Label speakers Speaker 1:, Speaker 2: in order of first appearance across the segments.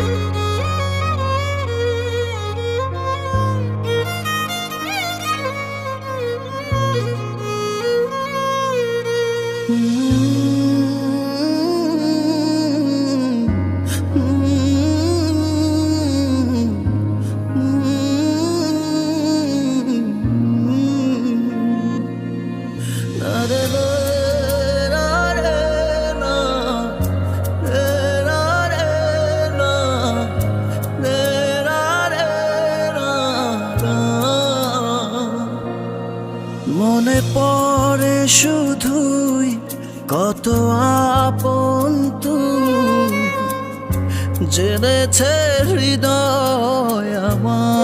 Speaker 1: মনে শুধুই কত আপন তুই জেনেছে হৃদয় আমার।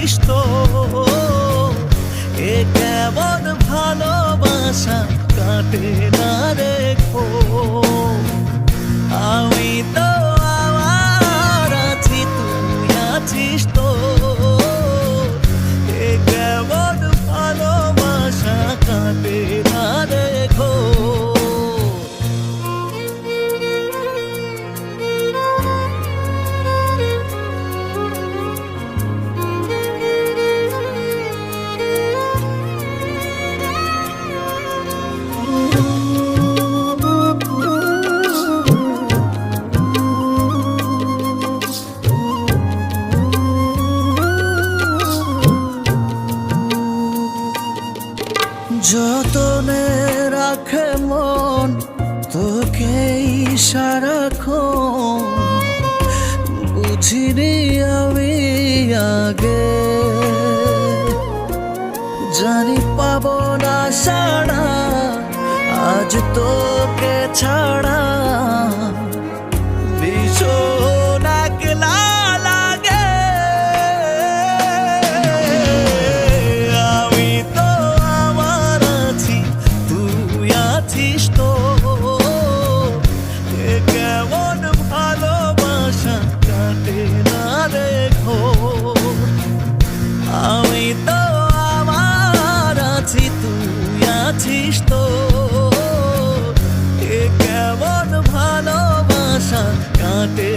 Speaker 1: আছিস তো? এ কেমন ভালোবাসা কাটে না রেখো যতনে রাখে মন তোকে সারাক্ষণ। বুঝিনি আমি আগে, জানি পাবো না সাড়া, আজ তোকে ছাড়া আছিস তো? এ কেমন ভালোবাসা কাটে